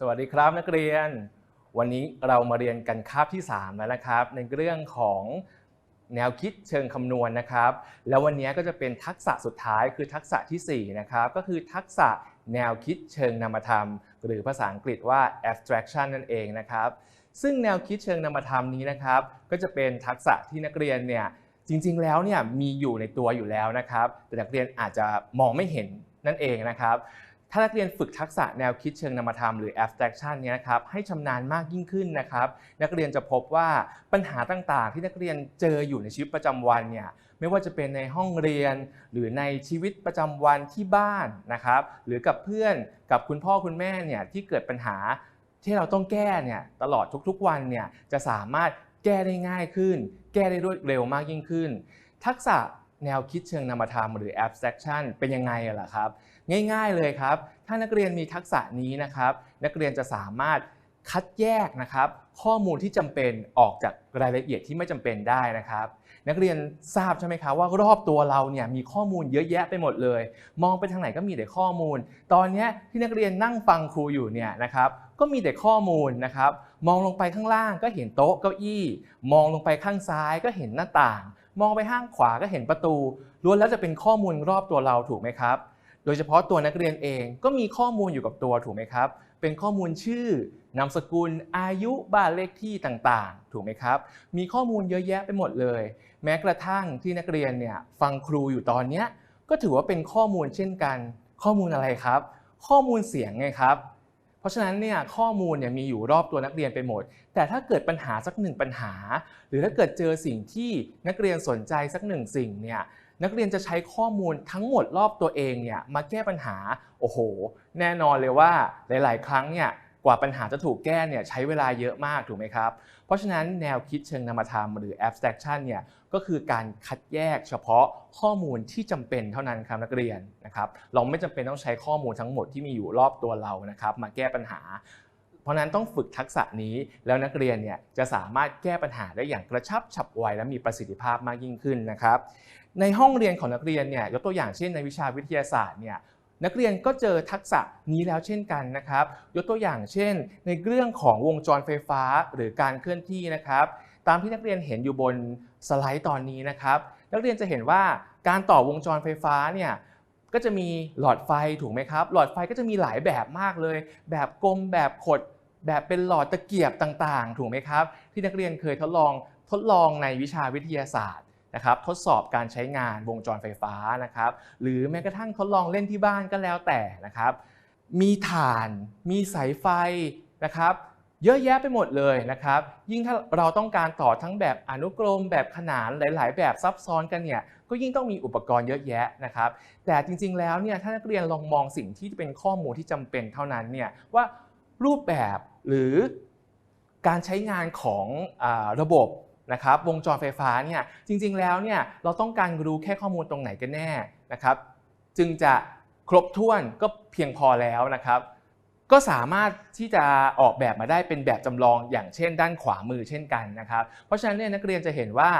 สวัสดีครับนักเรียน วันนี้เรามาเรียนกันคาบที่3แล้วนะครับ ในเรื่องของแนวคิดเชิงคำนวณนะครับ แล้ววันนี้ก็จะเป็นทักษะสุดท้ายคือทักษะทีสี่ 4 นะครับ ก็คือทักษะแนวคิดเชิงนามธรรม หรือภาษาอังกฤษว่า abstraction นั่นเองนะครับ ซึ่งแนวคิดเชิงนามธรรมนี้นะครับ ก็จะเป็นทักษะที่นักเรียนเนี่ยจริง ๆ แล้วเนี่ยมีอยู่ในตัวอยู่แล้วนะครับ แต่นักเรียนอาจจะมองไม่เห็นนั่นเองนะครับ ถ้านักเรียนฝึกทักษะแนวคิดเชิงนามธรรมหรือ abstraction เนี่ยนะครับให้ชำนาญมากยิ่งขึ้นนะครับ นักเรียนจะพบว่าปัญหาต่างๆ ที่นักเรียนเจออยู่ในชีวิตประจำวันเนี่ยไม่ว่าจะเป็นในห้องเรียน หรือในชีวิตประจำวันที่บ้านนะครับ หรือกับเพื่อนกับคุณพ่อคุณแม่เนี่ยที่เกิดปัญหาที่เราต้องแก้เนี่ยตลอดทุกๆวันเนี่ยจะสามารถแก้ได้ง่ายขึ้น แก้ได้รวดเร็วมากยิ่งขึ้น ทักษะแนวคิดเชิงนามธรรมหรือ abstraction เป็นยังไงอะล่ะครับ ง่ายๆเลยครับ ถ้านักเรียนมีทักษะนี้นะครับ นักเรียนจะสามารถคัดแยกนะครับข้อมูลที่จำเป็นออกจากรายละเอียดที่ไม่จำเป็นได้นะครับ นักเรียนทราบใช่ไหมครับว่ารอบตัวเราเนี่ยมีข้อมูลเยอะแยะไปหมดเลย มองไปทางไหนก็มีแต่ข้อมูล ตอนนี้ที่นักเรียนนั่งฟังครูอยู่เนี่ยนะครับก็มีแต่ข้อมูลนะครับ มองลงไปข้างล่างก็เห็นโต๊ะเก้าอี้ มองลงไปข้างซ้ายก็เห็นหน้าต่าง มองไปข้างขวาก็เห็นประตูล้วนแล้วจะเป็นข้อมูลรอบตัวเราถูกไหมครับ โดยเฉพาะตัวนักเรียนเองก็มีข้อมูลอยู่กับตัวถูกไหมครับ เป็นข้อมูลชื่อนามสกุลอายุบ้านเลขที่ต่างๆ ถูกไหมครับ มีข้อมูลเยอะแยะไปหมดเลย แม้กระทั่งที่นักเรียนเนี่ยฟังครูอยู่ตอนเนี้ยก็ถือว่าเป็นข้อมูลเช่นกัน ข้อมูลอะไรครับ ข้อมูลเสียงไงครับเพราะฉะนั้นเนี่ยข้อมูลเนี่ยมีอยู่รอบตัวนักเรียนไปหมด แต่ถ้าเกิดปัญหาสักหนึ่งปัญหา หรือถ้าเกิดเจอสิ่งที่นักเรียนสนใจสักหนึ่งสิ่งเนี่ย นักเรียนจะใช้ข้อมูลทั้งหมดรอบตัวเองเนี่ยมาแก้ปัญหาโอ้โห แน่นอนเลยว่าหลาย ๆ ครั้งเนี่ยกว่าปัญหาจะถูกแก้เนี่ยใช้เวลาเยอะมากถูกไหมครับ เพราะฉะนั้นแนวคิดเชิงนามธรรมหรือ abstraction เนี่ยก็คือการคัดแยกเฉพาะข้อมูลที่จำเป็นเท่านั้นครับนักเรียนนะครับเราไม่จำเป็นต้องใช้ข้อมูลทั้งหมดที่มีอยู่รอบตัวเรานะครับมาแก้ปัญหา เพราะฉะนั้นต้องฝึกทักษะนี้ แล้วนักเรียนเนี่ยจะสามารถแก้ปัญหาได้อย่างกระชับฉับไวและมีประสิทธิภาพมากยิ่งขึ้นนะครับ ในห้องเรียนของนักเรียนเนี่ยยกตัวอย่างเช่นในวิชาวิทยาศาสตร์เนี่ยนักเรียนก็เจอทักษะนี้แล้วเช่นกันนะครับ ยกตัวอย่างเช่น ในเรื่องของวงจรไฟฟ้าหรือการเคลื่อนที่นะครับ ตามที่นักเรียนเห็นอยู่บนสไลด์ตอนนี้นะครับ นักเรียนจะเห็นว่าการต่อวงจรไฟฟ้าเนี่ยก็จะมีหลอดไฟถูกไหมครับ หลอดไฟก็จะมีหลายแบบมากเลย แบบกลมแบบขด แบบเป็นหลอดตะเกียบต่างๆ ถูกไหมครับ ที่นักเรียนเคยทดลองทดลองในวิชาวิทยาศาสตร์นะครับทดสอบการใช้งานวงจรไฟฟ้านะครับ หรือแม้กระทั่งทดลองเล่นที่บ้านก็แล้วแต่นะครับ มีถ่าน มีสายไฟนะครับ เยอะแยะไปหมดเลยนะครับ ยิ่งถ้าเราต้องการต่อทั้งแบบอนุกรม แบบขนานหลาย ๆ แบบซับซ้อนกันเนี่ยก็ยิ่งต้องมีอุปกรณ์เยอะแยะนะครับ แต่จริง ๆ แล้วเนี่ยถ้านักเรียนลองมองสิ่งที่เป็นข้อมูลที่จำเป็นเท่านั้นเนี่ยว่ารูปแบบ หรือการใช้งานของอระบบนะครับวงจรไฟฟ้าเนี่ยจริงๆแล้วเนี่ยเราต้องการรู้แค่ข้อมูลตรงไหนกันแน่นะครับจึงจะครบถ้วนก็เพียงพอแล้วนะครับ ก็สามารถที่จะออกแบบมาได้เป็นแบบจำลองอย่างเช่น ด้านขวามือเช่นกันนะครับ เพราะฉะนั้นเนี่ยนักเรียนจะเห็นว่า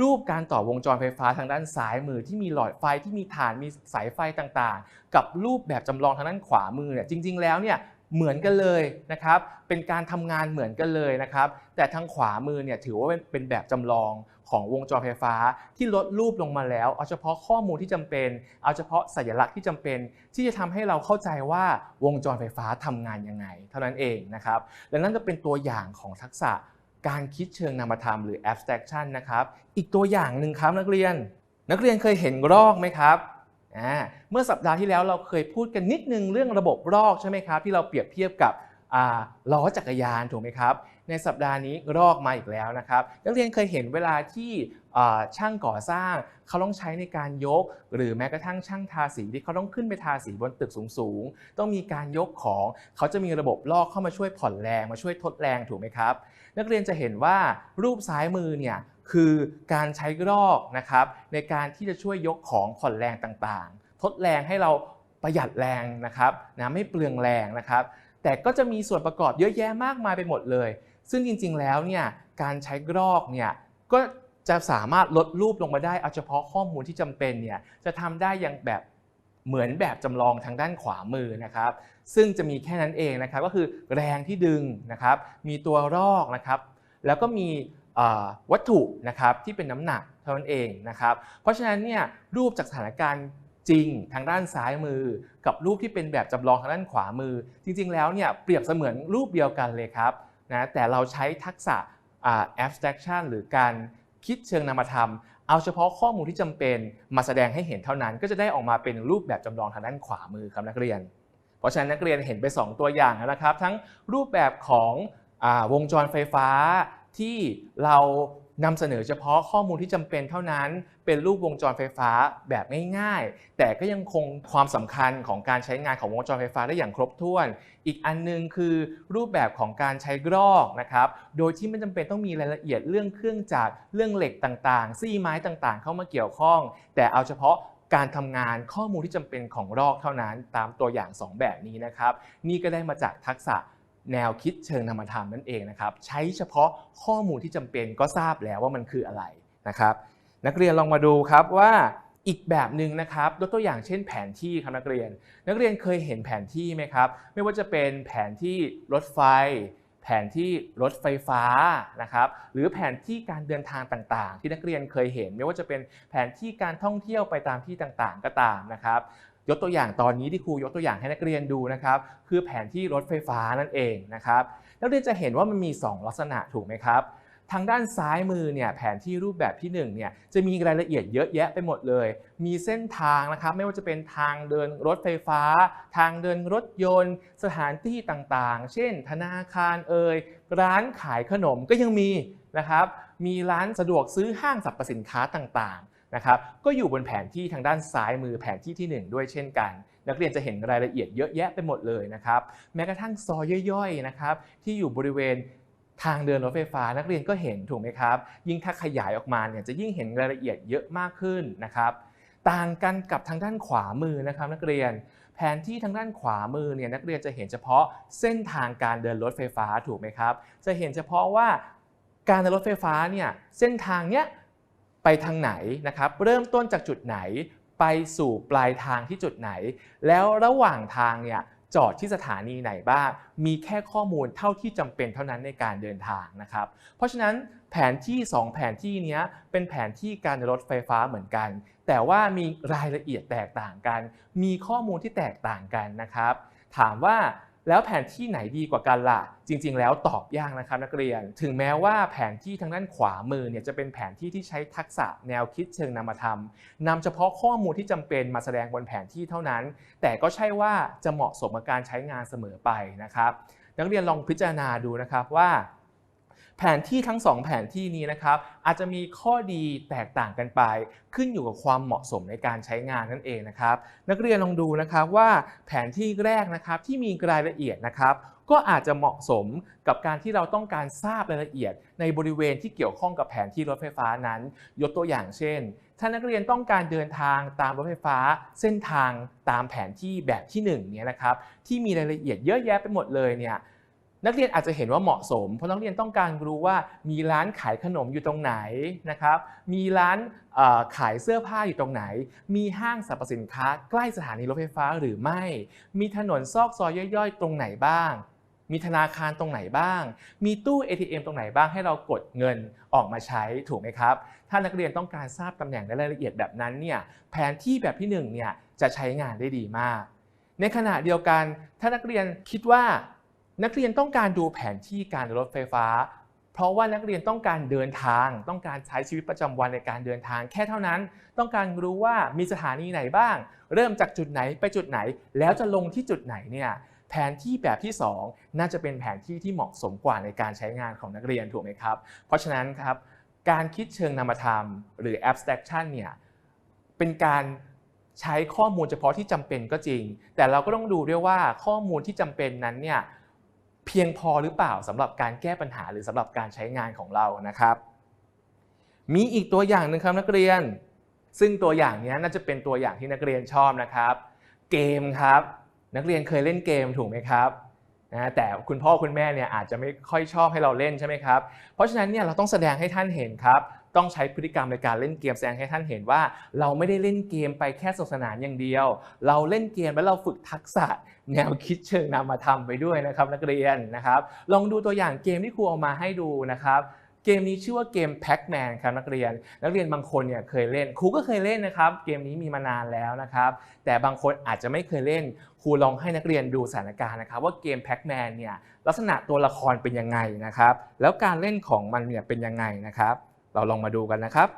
รูปการต่อวงจรไฟฟ้าทางด้านซ้ายมือที่มีหลอดไฟที่มีฐานมีสายไฟต่างๆ กับรูปแบบจำลองทางด้านขวามือเนี่ยจริง ๆ แล้วเนี่ย เหมือนกันเลยนะครับ เป็นการทำงานเหมือนกันเลยนะครับ แต่ทางขวามือเนี่ยถือว่าเป็นแบบจำลองของวงจรไฟฟ้าที่ลดรูปลงมาแล้ว เอาเฉพาะข้อมูลที่จำเป็น เอาเฉพาะสัญลักษณ์ที่จำเป็น ที่จะทำให้เราเข้าใจว่าวงจรไฟฟ้าทำงานยังไง เท่านั้นเองนะครับ และนั่นก็เป็นตัวอย่างของทักษะการคิดเชิงนามธรรมหรือ abstraction นะครับ อีกตัวอย่างหนึ่งครับนักเรียน นักเรียนเคยเห็นรอกไหมครับ อ่าเมื่อสัปดาห์ที่แล้วเราเคยพูดกันนิดนึงเรื่องระบบรอกใช่ไหมครับ ที่เราเปรียบเทียบกับล้อจักรยานถูกไหมครับ ในสัปดาห์นี้รอกมาอีกแล้วนะครับนักเรียนเคยเห็นเวลาที่ช่างก่อสร้างเขาต้องใช้ในการยก หรือแม้กระทั่งช่างทาสีที่เขาต้องขึ้นไปทาสีบนตึกสูงๆ ต้องมีการยกของเขาจะมีระบบลอกเข้ามาช่วยผ่อนแรงมาช่วยทดแรงถูกไหมครับ นักเรียนจะเห็นว่ารูปซ้ายมือเนี่ย คือการใช้รอกนะครับในการที่จะช่วยยกของผ่อนแรงต่างๆ ทดแรงให้เราประหยัดแรงนะครับนะไม่เปลืองแรงนะครับ แต่ก็จะมีส่วนประกอบเยอะแยะมากมายไปหมดเลย ซึ่งจริงๆแล้วเนี่ยการใช้รอกเนี่ยก็จะสามารถลดรูปลงมาได้เอาเฉพาะข้อมูลที่จำเป็นเนี่ยจะทำได้อย่างแบบเหมือนแบบจำลองทางด้านขวามือนะครับ ซึ่งจะมีแค่นั้นเองนะครับก็คือแรงที่ดึงนะครับ มีตัวรอกนะครับ แล้วก็มี วัตถุนะครับที่เป็นน้ำหนักเท่านั้นเองนะครับ เพราะฉะนั้นเนี่ยรูปจากสถานการณ์จริงทางด้านซ้ายมือ กับรูปที่เป็นแบบจำลองทางด้านขวามือ จริง ๆ แล้วเนี่ยเปรียบเสมือนรูปเดียวกันเลยครับนะแต่เราใช้ทักษะ abstraction หรือการคิดเชิงนามธรรม เอาเฉพาะข้อมูลที่จำเป็นมาแสดงให้เห็นเท่านั้น ก็จะได้ออกมาเป็นรูปแบบจำลองทางด้านขวามือครับนักเรียน เพราะฉะนั้นนักเรียนเห็นไป 2 ตัวอย่างแล้วนะครับ ทั้งรูปแบบของอวงจรไฟฟ้า ที่เรานำเสนอเฉพาะข้อมูลที่จำเป็นเท่านั้น เป็นรูปวงจรไฟฟ้าแบบง่ายๆ แต่ก็ยังคงความสำคัญของการใช้งานของวงจรไฟฟ้าได้อย่างครบถ้วน อีกอันหนึงคือรูปแบบของการใช้กรอกนะครับ โดยที่ไม่จำเป็นต้องมีรายละเอียดเรื่องเครื่องจักรเรื่องเหล็กต่างๆ ซี่ไม้ต่างๆ เข้ามาเกี่ยวข้อง แต่เอาเฉพาะการทำงานข้อมูลที่จำเป็นของรอกเท่านั้นตามตัวอย่าง 2 แบบนี้นะครับ นี่ก็ได้มาจากทักษะ แนวคิดเชิงนามธรรมนั่นเองนะครับใช้เฉพาะข้อมูลที่จำเป็นก็ทราบแล้วว่ามันคืออะไรนะครับ นักเรียนลองมาดูครับว่าอีกแบบหนึ่งนะครับยกตัวอย่างเช่นแผนที่ครับนักเรียน นักเรียนเคยเห็นแผนที่ไหมครับ ไม่ว่าจะเป็นแผนที่รถไฟ แผนที่รถไฟฟ้านะครับหรือแผนที่การเดินทางต่างๆ ที่นักเรียนเคยเห็น ไม่ว่าจะเป็นแผนที่การท่องเที่ยวไปตามที่ต่างๆ ก็ตามนะครับ ยกตัวอย่างตอนนี้ที่ครูยกตัวอย่างให้นักเรียนดูนะครับคือแผนที่รถไฟฟ้านั่นเองนะครับนักเรียนจะเห็นว่ามันมี 2 ลักษณะถูกไหมครับทางด้านซ้ายมือเนี่ยแผนที่รูปแบบที่1เนี่ยจะมีรายละเอียดเยอะแยะไปหมดเลย มีเส้นทางนะครับไม่ว่าจะเป็นทางเดินรถไฟฟ้า ทางเดินรถยนต์ สถานที่ต่างๆ เช่น ธนาคารเอ่ยร้านขายขนมก็ยังมีนะครับมีร้านสะดวกซื้อห้างสรรพสินค้าต่างๆ นะครับก็อยู่บนแผนที่ทางด้านซ้ายมือแผนที่ที่ 1 ด้วยเช่นกัน นักเรียนจะเห็นรายละเอียดเยอะแยะไปหมดเลยนะครับแม้กระทั่งซอยย่อยๆนะครับที่อยู่บริเวณทางเดินรถไฟฟ้านักเรียนก็เห็นถูกไหมครับ ยิ่งถ้าขยายออกมาเนี่ยจะยิ่งเห็นรายละเอียดเยอะมากขึ้นนะครับ ต่างกันกับทางด้านขวามือนะครับ นักเรียนแผนที่ทางด้านขวามือเนี่ยนักเรียนจะเห็นเฉพาะเส้นทางการเดินรถไฟฟ้าถูกไหมครับ จะเห็นเฉพาะว่าการเดินรถไฟฟ้าเนี่ยเส้นทางเนี้ย ไปทางไหนนะครับ เริ่มต้นจากจุดไหนไปสู่ปลายทางที่จุดไหน แล้วระหว่างทางเนี่ยจอดที่สถานีไหนบ้าง มีแค่ข้อมูลเท่าที่จำเป็นเท่านั้นในการเดินทางนะครับ เพราะฉะนั้นแผนที่ 2 แผนที่เนี้ยเป็นแผนที่การรถไฟฟ้าเหมือนกัน แต่ว่ามีรายละเอียดแตกต่างกัน มีข้อมูลที่แตกต่างกันนะครับ ถามว่า แล้วแผนที่ไหนดีกว่ากันล่ะ จริง ๆ แล้วตอบยากนะครับนักเรียน ถึงแม้ว่าแผนที่ทางด้านขวามือเนี่ยจะเป็นแผนที่ที่ใช้ทักษะแนวคิดเชิงนามธรรมนำเฉพาะข้อมูลที่จำเป็นมาแสดงบนแผนที่เท่านั้น แต่ก็ใช่ว่าจะเหมาะสมกับการใช้งานเสมอไปนะครับ นักเรียนลองพิจารณาดูนะครับว่า แผนที่ทั้ง 2 แผนที่นี้นะครับอาจจะมีข้อดีแตกต่างกันไป ขึ้นอยู่กับความเหมาะสมในการใช้งานนั่นเองนะครับนักเรียนลองดูนะครับว่าแผนที่แรกนะครับที่มีรายละเอียดนะครับก็อาจจะเหมาะสมกับการที่เราต้องการทราบรายละเอียด ในบริเวณที่เกี่ยวข้องกับแผนที่รถไฟฟ้านั้น ยกตัวอย่างเช่น ถ้านักเรียนต้องการเดินทางตามรถไฟฟ้า เส้นทางตามแผนที่แบบที่1เนี่ยนะครับที่มีรายละเอียดเยอะแยะไปหมดเลยเนี่ย นักเรียนอาจจะเห็นว่าเหมาะสม เพราะนักเรียนต้องการรู้ว่ามีร้านขายขนมอยู่ตรงไหนนะครับ มีร้านขายเสื้อผ้าอยู่ตรงไหน มีห้างสรรพสินค้า ใกล้สถานีรถไฟฟ้าหรือไม่ มีถนนซอกซอยย่อยๆ ตรงไหนบ้าง มีธนาคารตรงไหนบ้าง มีตู้ ATM ตรงไหนบ้างให้เรากดเงินออกมาใช้ถูกไหมครับ ถ้านักเรียนต้องการทราบตำแหน่งและรายละเอียดแบบนั้นเนี่ยแผนที่แบบที่หนึ่งเนี่ยจะใช้งานได้ดีมาก ในขณะเดียวกันถ้านักเรียนคิดว่า นักเรียนต้องการดูแผนที่การรถไฟฟ้า เพราะว่านักเรียนต้องการเดินทาง ต้องการใช้ชีวิตประจำวันในการเดินทาง แค่เท่านั้น ต้องการรู้ว่ามีสถานีไหนบ้าง เริ่มจากจุดไหนไปจุดไหน แล้วจะลงที่จุดไหนเนี่ยแผนที่แบบที่ 2 น่าจะเป็นแผนที่ที่เหมาะสมกว่าในการใช้งานของนักเรียนถูกไหมครับ เพราะฉะนั้นครับการคิดเชิงนามธรรม หรือ abstraction เนี่ยเป็นการใช้ข้อมูลเฉพาะที่จำเป็นก็จริง แต่เราก็ต้องดูด้วยว่าข้อมูลที่จำเป็นนั้นเนี่ย เพียงพอหรือเปล่าสำหรับการแก้ปัญหาหรือสำหรับการใช้งานของเรานะครับ มีอีกตัวอย่างหนึ่งครับนักเรียน ซึ่งตัวอย่างนี้น่าจะเป็นตัวอย่างที่นักเรียนชอบนะครับ เกมครับ นักเรียนเคยเล่นเกมถูกไหมครับนะแต่คุณพ่อคุณแม่เนี่ยอาจจะไม่ค่อยชอบให้เราเล่นใช่ไหมครับ เพราะฉะนั้นเนี่ยเราต้องแสดงให้ท่านเห็นครับ ต้องใช้พฤติกรรมในการเล่นเกมแสดงให้ท่านเห็นว่า เราไม่ได้เล่นเกมไปแค่สนุกสนานอย่างเดียว เราเล่นเกมแล้วเราฝึกทักษะ แนวคิดเชิงนามธรรมไปด้วยนะครับนักเรียนนะครับ ลองดูตัวอย่างเกมที่ครูเอามาให้ดูนะครับเกมนี้ชื่อว่าเกม Pac-Man ครับนักเรียน นักเรียนบางคนเนี่ยเคยเล่นครูก็เคยเล่นนะครับ เกมนี้มีมานานแล้วนะครับ แต่บางคนอาจจะไม่เคยเล่นครูลองให้นักเรียนดูสถานการณ์นะครับ ว่าเกม Pac-Man เนี่ยลักษณะตัวละครเป็นยังไงนะครับ แล้วการเล่นของมันเนี่ยเป็นยังไงนะครับ เราลองมาดูกันนะครับ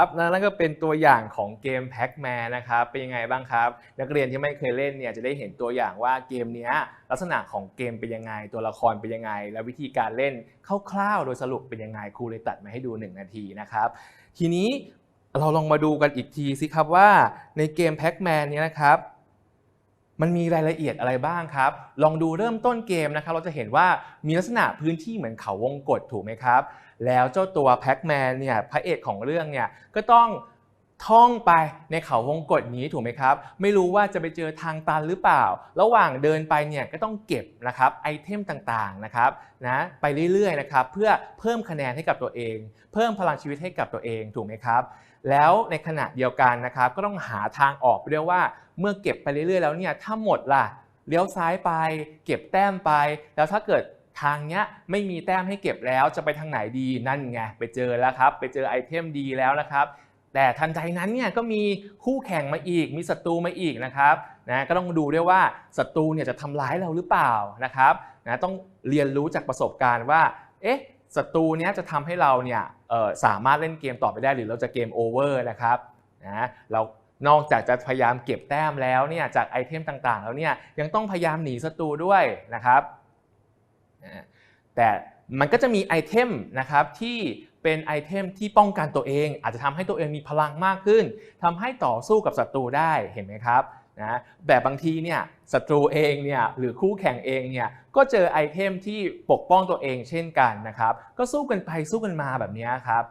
ครับนั่นก็เป็นตัวอย่างของเกม Pac-Man นะครับ เป็นยังไงบ้างครับ นักเรียนที่ไม่เคยเล่นเนี่ยจะได้เห็นตัวอย่างว่าเกมนี้ลักษณะของเกมเป็นยังไง ตัวละครเป็นยังไง และวิธีการเล่นคร่าวๆโดยสรุปเป็นยังไงครูเลยตัดมาให้ดู 1 นาทีนะครับ ทีนี้เราลองมาดูกันอีกทีสิครับว่าในเกม Pac-Man นี้นะครับมันมีรายละเอียดอะไรบ้างครับ ลองดูเริ่มต้นเกมนะครับ เราจะเห็นว่ามีลักษณะพื้นที่เหมือนเขาวงกตถูกไหมครับ แล้วเจ้าตัวแพ็กแมนเนี่ยพระเอกของเรื่องเนี่ยก็ต้องท่องไปในเขาวงกตนี้ถูกไหมครับ ไม่รู้ว่าจะไปเจอทางตันหรือเปล่า ระหว่างเดินไปเนี่ยก็ต้องเก็บนะครับไอเทมต่างๆนะครับนะไปเรื่อยๆนะครับเพื่อเพิ่มคะแนนให้กับตัวเอง เพิ่มพลังชีวิตให้กับตัวเองถูกไหมครับ แล้วในขณะเดียวกันนะครับก็ต้องหาทางออกเรียกว่าเมื่อเก็บไปเรื่อยๆ แล้วเนี่ยถ้าหมดล่ะเลี้ยวซ้ายไป เก็บแต้มไป แล้วถ้าเกิด ทางเนี้ยไม่มีแต้มให้เก็บแล้วจะไปทางไหนดีนั่นไงไปเจอแล้วครับ ไปเจอไอเทมดีแล้วนะครับ แต่ทันใดนั้นเนี่ยก็มีคู่แข่งมาอีก มีศัตรูมาอีกนะครับนะก็ต้องดูด้วยว่าศัตรูเนี่ยจะทำร้ายเราหรือเปล่านะครับนะต้องเรียนรู้จากประสบการณ์ว่าเอ๊ะศัตรูเนี้ยจะทำให้เราเนี่ยสามารถเล่นเกมต่อไปได้หรือเราจะเกมโอเวอร์นะครับนะเรานอกจากจะพยายามเก็บแต้มแล้วเนี่ยจากไอเทมต่างๆ แล้วเนี่ยยังต้องพยายามหนีศัตรูด้วยนะครับ แต่มันก็จะมีไอเทมนะครับที่เป็นไอเทมที่ป้องกันตัวเอง อาจจะทำให้ตัวเองมีพลังมากขึ้นทำให้ต่อสู้กับศัตรูได้เห็นไหมครับนะแบบบางทีเนี่ยศัตรูเองเนี่ยหรือคู่แข่งเองเนี่ยก็เจอไอเทมที่ปกป้องตัวเองเช่นกันนะครับ ก็สู้กันไปสู้กันมาแบบนี้ครับ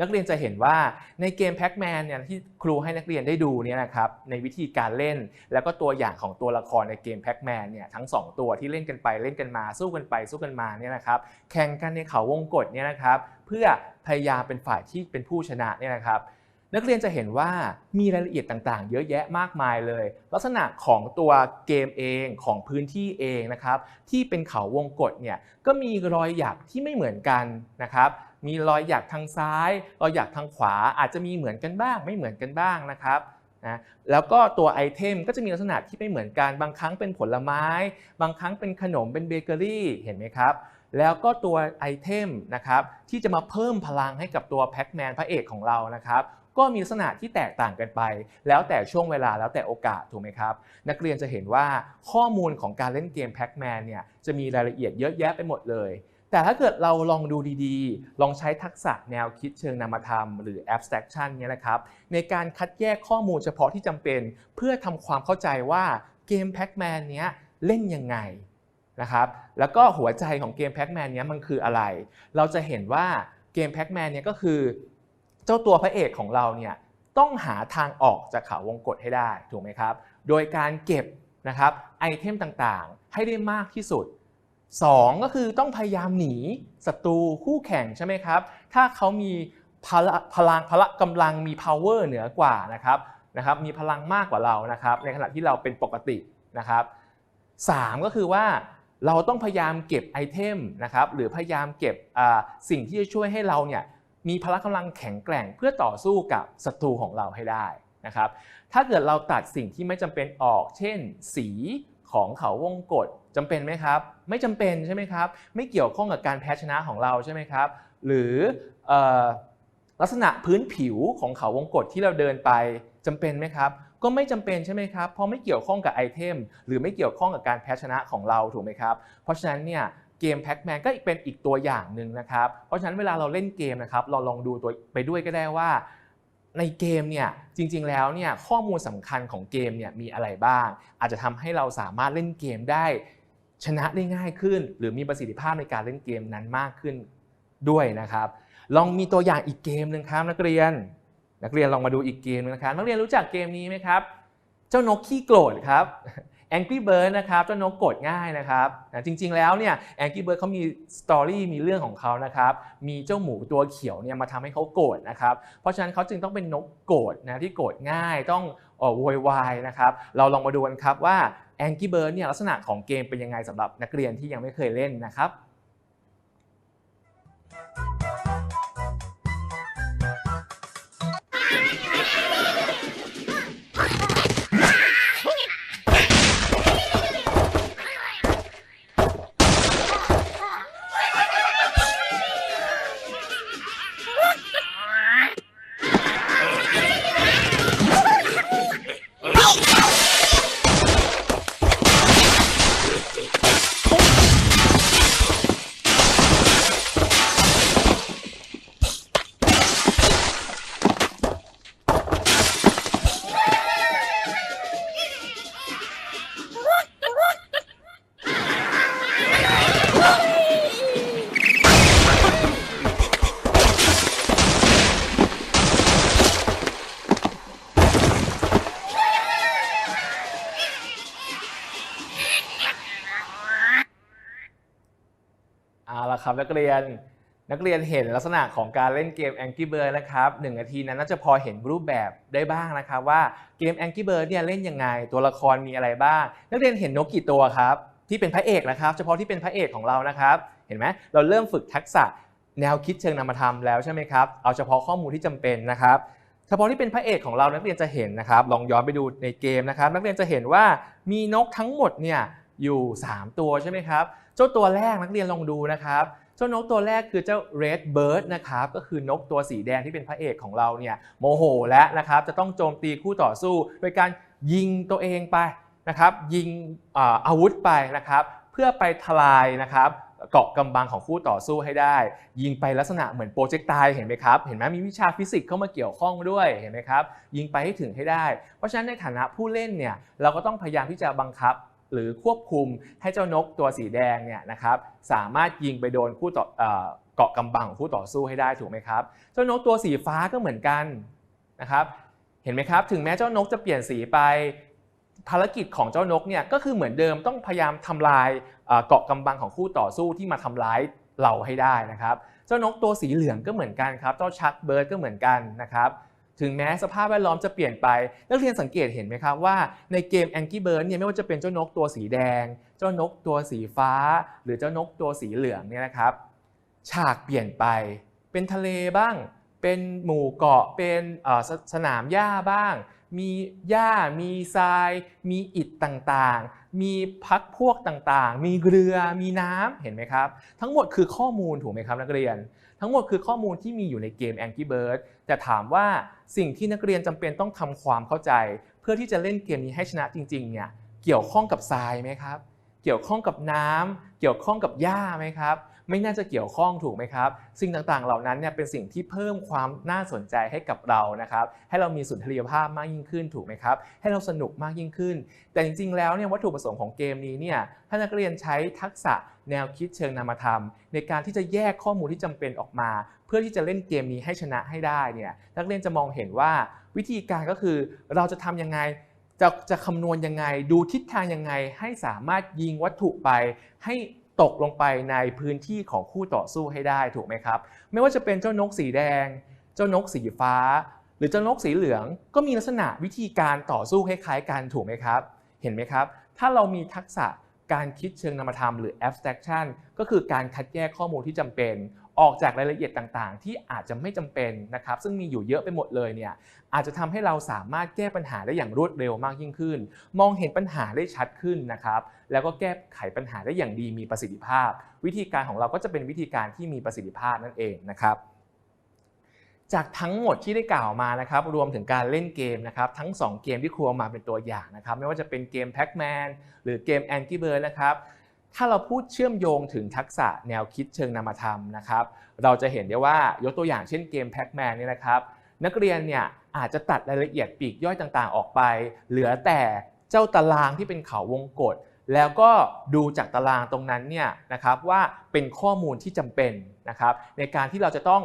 นักเรียนจะเห็นว่าในเกม Pac-Man เนี่ยที่ครูให้นักเรียนได้ดูเนี่ยนะครับในวิธีการเล่น แล้วก็ตัวอย่างของตัวละครในเกม Pac-Man เนี่ยทั้ง 2 ตัวที่เล่นกันไปเล่นกันมาสู้กันไปสู้กันมาเนี่ยนะครับแข่งกันในเขาวงกตเนี่ยนะครับเพื่อพยายามเป็นฝ่ายที่เป็นผู้ชนะเนี่ยนะครับนักเรียนจะเห็นว่ามีรายละเอียดต่างๆ เยอะแยะมากมายเลย ลักษณะของตัวเกมเองของพื้นที่เองนะครับที่เป็นเขาวงกตเนี่ยก็มีรอยหยักที่ไม่เหมือนกันนะครับ มีรอยหยักทางซ้าย รอยหยักทางขวาอาจจะมีเหมือนกันบ้าง ไม่เหมือนกันบ้างนะครับนะแล้วก็ตัวไอเทมก็จะมีลักษณะที่ไม่เหมือนกัน บางครั้งเป็นผลไม้ บางครั้งเป็นขนมเป็นเบเกอรี่เห็นไหมครับแล้วก็ตัวไอเทมนะครับที่จะมาเพิ่มพลังให้กับตัวแพ็กแมนพระเอกของเรานะครับก็มีลักษณะที่แตกต่างกันไป แล้วแต่ช่วงเวลาแล้วแต่โอกาสถูกไหมครับ นักเรียนจะเห็นว่าข้อมูลของการเล่นเกมแพ็กแมนเนี่ยจะมีรายละเอียดเยอะแยะไปหมดเลย แต่ถ้าเกิดเราลองดูดีๆ ลองใช้ทักษะแนวคิดเชิงนามธรรม หรือ abstraction เนี่ยนะครับ ในการคัดแยกข้อมูลเฉพาะที่จำเป็น เพื่อทำความเข้าใจว่าเกมแพ็กแมนเนี้ยเล่นยังไงนะครับ แล้วก็หัวใจของเกมแพ็กแมนเนี้ยมันคืออะไร เราจะเห็นว่าเกมแพ็กแมนเนี้ยก็คือ เจ้าตัวพระเอกของเราเนี่ยต้องหาทางออกจากเขาวงกตให้ได้ถูกไหมครับ โดยการเก็บนะครับไอเทมต่างๆ ให้ได้มากที่สุด 2 ก็คือต้องพยายามหนีศัตรูคู่แข่งใช่ไหมครับ ถ้าเขามีพละพลังพละกำลังมี power เหนือกว่านะครับนะครับมีพลังมากกว่าเรานะครับในขณะที่เราเป็นปกตินะครับ3ก็คือว่าเราต้องพยายามเก็บไอเทมนะครับหรือพยายามเก็บสิ่งที่จะช่วยให้เราเนี่ยมีพละกำลังแข็งแกร่งเพื่อต่อสู้กับศัตรูของเราให้ได้นะครับถ้าเกิดเราตัดสิ่งที่ไม่จำเป็นออก เช่น สี ของเขาวงกฏจำเป็นไหมครับ ไม่จำเป็นใช่ไหมครับ ไม่เกี่ยวข้องกับการแพ้ชนะของเราใช่ไหมครับ หรืออลักษณะพื้นผิวของเขาวงกฏที่เราเดินไปจำเป็นไหมครับ ก็ไม่จำเป็นใช่ไหมครับ เพราะไม่เกี่ยวข้องกับไอเทมหรือไม่เกี่ยวข้องกับการแพ้ชนะของเราถูกไหมครับ เพราะฉะนั้นเนี่ยเกมแพ็กแมนก็เป็นอีกตัวอย่างหนึ่งนะครับ เพราะฉะนั้นเวลาเราเล่นเกมนะครับ เราลองดูตัวไปด้วยก็ได้ว่า ในเกมเนี่ยจริงๆแล้วเนี่ยข้อมูลสำคัญของเกมเนี่ยมีอะไรบ้าง อาจจะทำให้เราสามารถเล่นเกมได้ชนะได้ง่ายขึ้น หรือมีประสิทธิภาพในการเล่นเกมนั้นมากขึ้นด้วยนะครับ ลองมีตัวอย่างอีกเกมหนึ่งครับนักเรียน นักเรียนลองมาดูอีกเกมนึงนะครับนักเรียนรู้จักเกมนี้ไหมครับ เจ้านกขี้โกรธครับ Angry Bird นะครับเจ้านกโกรธง่ายนะครับจริงๆแล้วเนี่ย Angry Bird เขามีสตอรี่มีเรื่องของเขานะครับมีเจ้าหมูตัวเขียวเนี่ยมาทำให้เขาโกรธนะครับเพราะฉะนั้นเขาจึงต้องเป็นนกโกรธนะที่โกรธง่ายต้องโวยวายนะครับเราลองมาดูกันครับว่า Angry Bird เนี่ยลักษณะของเกมเป็นยังไงสำหรับนักเรียนที่ยังไม่เคยเล่นนะครับ นักเรียน นักเรียนเห็นลักษณะของการเล่นเกม Angry Bird นะครับหนึ่งนาทีนั้นน่าจะพอเห็นรูปแบบได้บ้างนะครับว่าเกม Angry Bird เนี่ยเล่นยังไง ตัวละครมีอะไรบ้าง นักเรียนเห็นนกกี่ตัวครับที่เป็นพระเอกนะครับ เฉพาะที่เป็นพระเอกของเรานะครับ เห็นไหมเราเริ่มฝึกทักษะแนวคิดเชิงนามธรรมแล้วใช่ไหมครับเอาเฉพาะข้อมูลที่จำเป็นนะครับเฉพาะที่เป็นพระเอกของเรานักเรียนจะเห็นนะครับ ลองย้อนไปดูในเกมนะครับ นักเรียนจะเห็นว่ามีนกทั้งหมดเนี่ยอยู่ 3 ตัวใช่ไหมครับ เจ้าตัวแรกนักเรียนลองดูนะครับ เจ้านกตัวแรกคือเจ้า red bird นะครับก็คือนกตัวสีแดงที่เป็นพระเอกของเราเนี่ยโมโหและนะครับจะต้องโจมตีคู่ต่อสู้ โดยการยิงตัวเองไปนะครับยิงอาวุธไปนะครับเพื่อไปทลายนะครับเกาะกำบังของคู่ต่อสู้ให้ได้ ยิงไปลักษณะเหมือนโปรเจกต์ไตเห็นไหมครับ เห็นไหมมีวิชาฟิสิกส์เข้ามาเกี่ยวข้องด้วยเห็นไหมครับยิงไปให้ถึงให้ได้ เพราะฉะนั้นในฐานะผู้เล่นเนี่ยเราก็ต้องพยายามที่จะบังคับ หรือควบคุมให้เจ้านกตัวสีแดงเนี่ยนะครับสามารถยิงไปโดนคู่ต่อเกาะกำบังของคู่ต่อสู้ให้ได้ถูกไหมครับ เจ้านกตัวสีฟ้าก็เหมือนกันนะครับเห็นไหมครับถึงแม้เจ้านกจะเปลี่ยนสีไปภารกิจของเจ้านกเนี่ยก็คือเหมือนเดิมต้องพยายามทำลายเกาะกำบังของคู่ต่อสู้ที่มาทำร้ายเราให้ได้นะครับ เจ้านกตัวสีเหลืองก็เหมือนกันครับ เจ้าชักเบิร์ดก็เหมือนกันนะครับ ถึงแม้สภาพแวดล้อมจะเปลี่ยนไป นักเรียนสังเกตเห็นไหมครับว่าในเกม Angry Bird เนี่ยไม่ว่าจะเป็นเจ้านกตัวสีแดง เจ้านกตัวสีฟ้า หรือเจ้านกตัวสีเหลืองเนี่ยนะครับ ฉากเปลี่ยนไป เป็นทะเลบ้าง เป็นหมู่เกาะเป็นสสนามหญ้าบ้าง มีหญ้ามีทราย มีอิฐต่างๆ มีพักพวกต่างๆ มีเรือมีน้ำเห็นไหมครับ ทั้งหมดคือข้อมูลถูกไหมครับนักเรียน ทั้งหมดคือข้อมูลที่มีอยู่ในเกม Angry Birds แต่ถามว่าสิ่งที่นักเรียนจำเป็นต้องทำความเข้าใจ เพื่อที่จะเล่นเกมนี้ให้ชนะจริงๆเนี่ยเกี่ยวข้องกับทรายไหมครับ เกี่ยวข้องกับน้ำเกี่ยวข้องกับหญ้าไหมครับไม่น่าจะเกี่ยวข้องถูกไหมครับ สิ่งต่างๆ เหล่านั้นเนี่ยเป็นสิ่งที่เพิ่มความน่าสนใจให้กับเรานะครับ ให้เรามีสุนทรียภาพมากยิ่งขึ้นถูกไหมครับ ให้เราสนุกมากยิ่งขึ้น แต่จริงๆ แล้วเนี่ยวัตถุประสงค์ของเกมนี้เนี่ยถ้านักเรียนใช้ทักษะ แนวคิดเชิงนามธรรม ในการที่จะแยกข้อมูลที่จำเป็นออกมา เพื่อที่จะเล่นเกมนี้ให้ชนะให้ได้เนี่ยนักเรียนจะมองเห็นว่าวิธีการก็คือเราจะทำยังไงจะจะคำนวณยังไงดูทิศทางยังไงให้สามารถยิงวัตถุไป ให้ตกลงไปในพื้นที่ของคู่ต่อสู้ให้ได้ถูกไหมครับ ไม่ว่าจะเป็นเจ้านกสีแดง เจ้านกสีฟ้า หรือเจ้านกสีเหลืองก็มีลักษณะวิธีการต่อสู้คล้ายๆกันถูกไหมครับ เห็นไหมครับ ถ้าเรามีทักษะ การคิดเชิงนามธรรมหรือ abstraction ก็คือการคัดแยกข้อมูลที่จำเป็น ออกจากรายละเอียดต่างๆ ที่อาจจะไม่จำเป็นนะครับ ซึ่งมีอยู่เยอะไปหมดเลยเนี่ยอาจจะทำให้เราสามารถแก้ปัญหาได้อย่างรวดเร็วมากยิ่งขึ้น มองเห็นปัญหาได้ชัดขึ้นนะครับ แล้วก็แก้ไขปัญหาได้อย่างดีมีประสิทธิภาพ วิธีการของเราก็จะเป็นวิธีการที่มีประสิทธิภาพนั่นเองนะครับ จากทั้งหมดที่ได้กล่าวมานะครับรวมถึงการเล่นเกมนะครับทั้ง 2 เกมที่ครูเอามาเป็นตัวอย่างนะครับไม่ว่าจะเป็นเกม Pac-Man หรือเกม Angry Bird นะครับถ้าเราพูดเชื่อมโยงถึงทักษะแนวคิดเชิงนามธรรมนะครับเราจะเห็นได้ว่ายกตัวอย่างเช่นเกม Pac-Man เนี่ยนะครับนักเรียนเนี่ยอาจจะตัดรายละเอียดปีกย่อยต่างๆ ออกไป เหลือแต่เจ้าตารางที่เป็นเขาวงกฏแล้วก็ดูจากตารางตรงนั้นเนี่ยนะครับว่าเป็นข้อมูลที่จำเป็นนะครับในการที่เราจะต้อง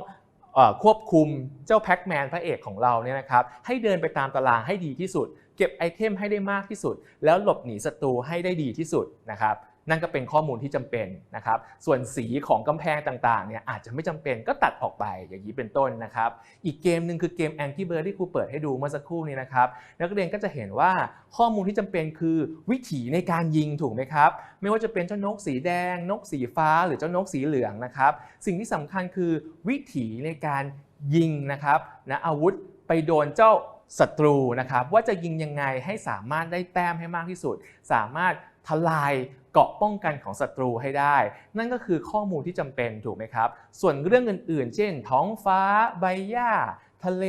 ควบคุมเจ้าแพ็กแมนพระเอกของเราเนี่ยนะครับให้เดินไปตามตารางให้ดีที่สุด เก็บไอเทมให้ได้มากที่สุด แล้วหลบหนีศัตรูให้ได้ดีที่สุดนะครับ นั่นก็เป็นข้อมูลที่จำเป็นนะครับ ส่วนสีของกำแพงต่างๆเนี่ยอาจจะไม่จำเป็นก็ตัดออกไปอย่างนี้เป็นต้นนะครับ อีกเกมหนึ่งคือเกม Angry Bird ที่ครูเปิดให้ดูเมื่อสักครู่นี้นะครับ นักเรียนก็จะเห็นว่าข้อมูลที่จำเป็นคือวิถีในการยิงถูกไหมครับ ไม่ว่าจะเป็นเจ้านกสีแดง นกสีฟ้า หรือเจ้านกสีเหลืองนะครับ สิ่งที่สำคัญคือวิถีในการยิงนะครับนะอาวุธไปโดนเจ้าศัตรูนะครับว่าจะยิงยังไงให้สามารถได้แต้มให้มากที่สุด สามารถ ทลายเกาะป้องกันของศัตรูให้ได้ นั่นก็คือข้อมูลที่จำเป็นถูกไหมครับ ส่วนเรื่องอื่นๆ เช่น ท้องฟ้า ใบหญ้า ทะเล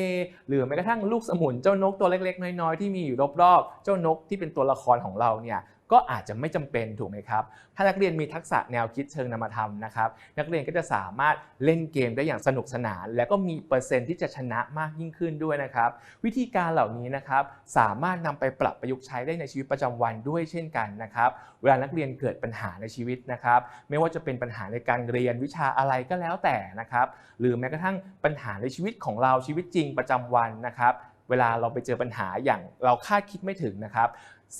หรือแม้กระทั่งลูกสมุนเจ้านกตัวเล็กๆ น้อยๆ ที่มีอยู่รอบๆ เจ้านกที่เป็นตัวละครของเราเนี่ย ก็อาจจะไม่จำเป็นถูกไหมครับ ถ้านักเรียนมีทักษะแนวคิดเชิงนามธรรมนะครับ นักเรียนก็จะสามารถเล่นเกมได้อย่างสนุกสนาน และก็มีเปอร์เซ็นต์ที่จะชนะมากยิ่งขึ้นด้วยนะครับ วิธีการเหล่านี้นะครับสามารถนำไปปรับประยุกต์ใช้ได้ในชีวิตประจำวันด้วยเช่นกันนะครับเวลานักเรียนเกิดปัญหาในชีวิตนะครับ ไม่ว่าจะเป็นปัญหาในการเรียนวิชาอะไรก็แล้วแต่นะครับ หรือแม้กระทั่งปัญหาในชีวิตของเราชีวิตจริงประจำวันนะครับ เวลาเราไปเจอปัญหาอย่างเราคาดคิดไม่ถึงนะครับ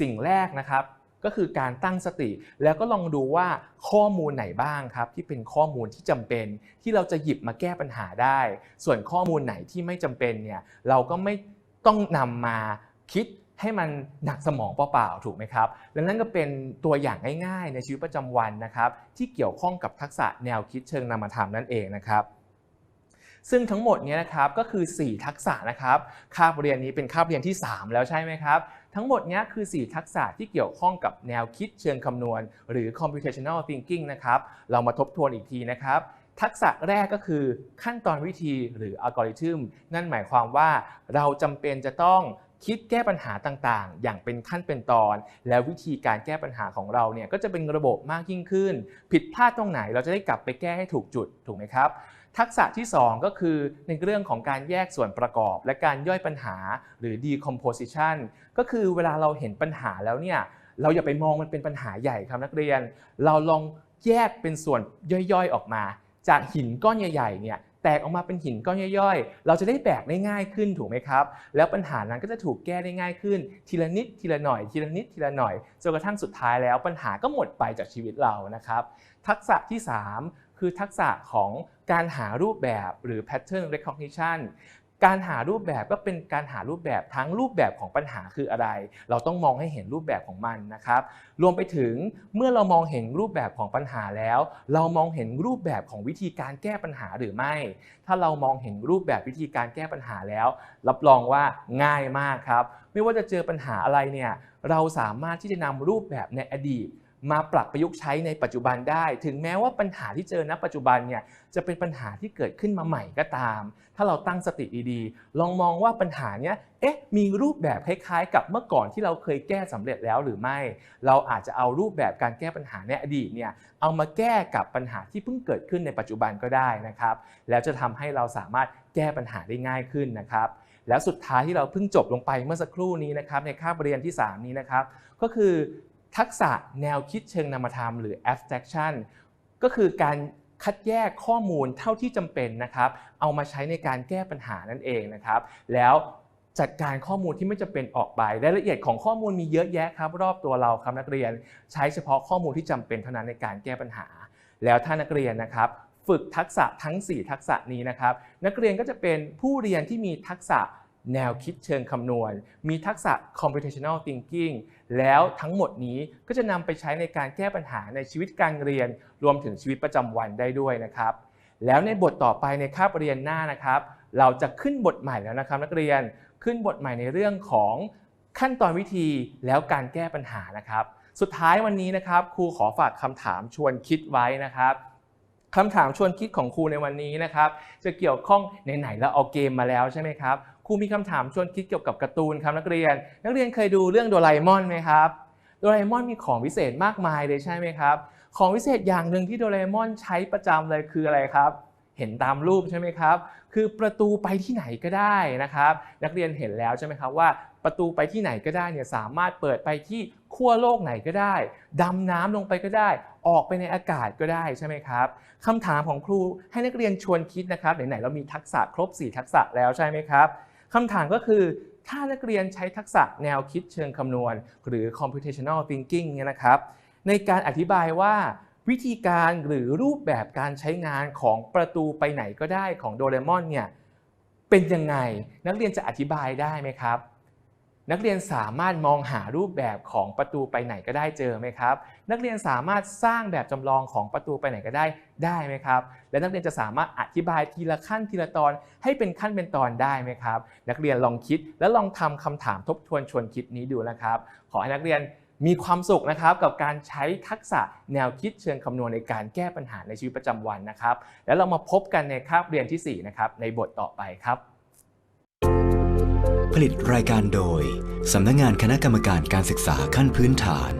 สิ่งแรกนะครับ ก็คือการตั้งสติ แล้วก็ลองดูว่าข้อมูลไหนบ้างครับ ที่เป็นข้อมูลที่จำเป็น ที่เราจะหยิบมาแก้ปัญหาได้ ส่วนข้อมูลไหนที่ไม่จำเป็นเนี่ยเราก็ไม่ต้องนำมาคิดให้มันหนักสมองเปล่าๆถูกไหมครับและนั่นก็เป็นตัวอย่างง่ายๆ ในชีวิตประจำวันนะครับที่เกี่ยวข้องกับทักษะแนวคิดเชิงนามธรรมนั่นเองนะครับซึ่งทั้งหมดเนี้นะครับก็คือ 4 ทักษะนะครับ คาบเรียนนี้เป็นคาบเรียนที่ 3 แล้วใช่ไหมครับ ทั้งหมดนี้คือ 4 ทักษะที่เกี่ยวข้องกับแนวคิดเชิงคำนวณ หรือ computational thinking นะครับ เรามาทบทวนอีกทีนะครับ ทักษะแรกก็คือขั้นตอนวิธีหรืออัลกอริทึมนั่นหมายความว่าเราจำเป็นจะต้องคิดแก้ปัญหาต่างๆ อย่างเป็นขั้นเป็นตอน แล้ววิธีการแก้ปัญหาของเราเนี่ยก็จะเป็นระบบมากยิ่งขึ้น ผิดพลาดตรงไหนเราจะได้กลับไปแก้ให้ถูกจุดถูกไหมครับ ทักษะที่ 2 ก็คือในเรื่องของการแยกส่วนประกอบ และการย่อยปัญหาหรือ decomposition ก็คือเวลาเราเห็นปัญหาแล้วเนี่ยเราอย่าไปมองมันเป็นปัญหาใหญ่ครับนักเรียน เราลองแยกเป็นส่วนย่อยๆออกมา จากหินก้อนใหญ่ๆเนี่ยแตกออกมาเป็นหินก้อนย่อยๆ เราจะได้แบกได้ง่ายขึ้นถูกไหมครับ แล้วปัญหานั้นก็จะถูกแก้ได้ง่ายขึ้น ทีละนิดทีละหน่อยทีละนิดทีละหน่อยจนกระทั่งสุดท้ายแล้วปัญหาก็หมดไปจากชีวิตเรานะครับ ทักษะที่ 3 คือทักษะของการหารูปแบบหรือ pattern recognition การหารูปแบบก็เป็นการหารูปแบบทั้งรูปแบบของปัญหาคืออะไร เราต้องมองให้เห็นรูปแบบของมันนะครับ รวมไปถึงเมื่อเรามองเห็นรูปแบบของปัญหาแล้ว เรามองเห็นรูปแบบของวิธีการแก้ปัญหาหรือไม่ ถ้าเรามองเห็นรูปแบบวิธีการแก้ปัญหาแล้ว รับรองว่าง่ายมากครับ ไม่ว่าจะเจอปัญหาอะไรเนี่ยเราสามารถที่จะนำรูปแบบในอดีต มาปรับประยุกต์ใช้ในปัจจุบันได้ ถึงแม้ว่าปัญหาที่เจอณปัจจุบันเนี่ยจะเป็นปัญหาที่เกิดขึ้นมาใหม่ก็ตาม ถ้าเราตั้งสติดีๆ ลองมองว่าปัญหาเนี้ยเอ๊ะมีรูปแบบคล้ายๆ กับเมื่อก่อนที่เราเคยแก้สำเร็จแล้วหรือไม่ เราอาจจะเอารูปแบบการแก้ปัญหาในอดีตเนี่ยเอามาแก้กับปัญหาที่เพิ่งเกิดขึ้นในปัจจุบันก็ได้นะครับ แล้วจะทำให้เราสามารถแก้ปัญหาได้ง่ายขึ้นนะครับแล้วสุดท้ายที่เราเพิ่งจบลงไปเมื่อสักครู่นี้นะครับในคาบเรียนที่ 3 นี้นะครับก็คือ ทักษะแนวคิดเชิงนามธรรมหรือ abstraction ก็คือการคัดแยกข้อมูลเท่าที่จำเป็นนะครับ เอามาใช้ในการแก้ปัญหานั่นเองนะครับ แล้วจัดการข้อมูลที่ไม่จำเป็นออกไปรายละเอียดของข้อมูลมีเยอะแยะครับ รอบตัวเราครับนักเรียนใช้เฉพาะข้อมูลที่จำเป็นเท่านั้นในการแก้ปัญหา แล้วถ้านักเรียนนะครับ ฝึกทักษะทั้ง 4 ทักษะนี้นะครับ นักเรียนก็จะเป็นผู้เรียนที่มีทักษะแนวคิดเชิงคำนวณ มีทักษะ computational thinking แล้วทั้งหมดนี้ก็จะนำไปใช้ในการแก้ปัญหาในชีวิตการเรียน รวมถึงชีวิตประจำวันได้ด้วยนะครับ แล้วในบทต่อไปในคาบเรียนหน้านะครับ เราจะขึ้นบทใหม่แล้วนะครับ นักเรียนขึ้นบทใหม่ในเรื่องของขั้นตอนวิธีแล้วการแก้ปัญหานะครับ สุดท้ายวันนี้นะครับครูขอฝากคำถามชวนคิดไว้นะครับคำถามชวนคิดของครูในวันนี้นะครับ จะเกี่ยวข้องไหนๆแล้วเอาเกมมาแล้วใช่ไหมครับ รูมีคำถามชวนคิดเกี่ยวกับการ์ตูนครับนักเรียน นักเรียนเคยดูเรื่องโดราเอมอนไหมครับโดราเอมอนมีของวิเศษมากมายเลยใช่ไหมครับ ของวิเศษอย่างหนึ่งที่โดราเอมอนใช้ประจำเลยคืออะไรครับ เห็นตามรูปใช่ไหมครับ คือประตูไปที่ไหนก็ได้นะครับ นักเรียนเห็นแล้วใช่ไหมครับว่าประตูไปที่ไหนก็ได้เนี่ยสามารถเปิดไปที่ขั้วโลกไหนก็ได้ ดำน้ำลงไปก็ได้ ออกไปในอากาศก็ได้ใช่ไหมครับคำถามของครูให้นักเรียนชวนคิดนะครับไหนๆเรามีทักษะครบ 4 ทักษะแล้วใช่ไหมครับ คำถามก็คือถ้านักเรียนใช้ทักษะแนวคิดเชิงคำนวณ หรือ computational thinking เนี่ยนะครับ ในการอธิบายว่าวิธีการหรือรูปแบบการใช้งานของประตูไปไหนก็ได้ของโดเรมอนเนี่ยเป็นยังไงนักเรียนจะอธิบายได้ไหมครับ นักเรียนสามารถมองหารูปแบบของประตูไปไหนก็ได้เจอไหมครับ นักเรียนสามารถสร้างแบบจำลองของประตูไปไหนก็ได้ได้ไหมครับ และนักเรียนจะสามารถอธิบายทีละขั้นทีละตอน ให้เป็นขั้นเป็นตอนได้ไหมครับ นักเรียนลองคิดและลองทำคำถามทบทวนชวนคิดนี้ดูนะครับ ขอให้นักเรียนมีความสุขนะครับกับการใช้ทักษะแนวคิดเชิงคำนวณในการแก้ปัญหาในชีวิตประจำวันนะครับ แล้วเรามาพบกันในคาบเรียนทีสี่4 นะครับ ในบทต่อไปครับ ผลิตรายการโดยสำนักงานคณะกรรมการการศึกษาขั้นพื้นฐาน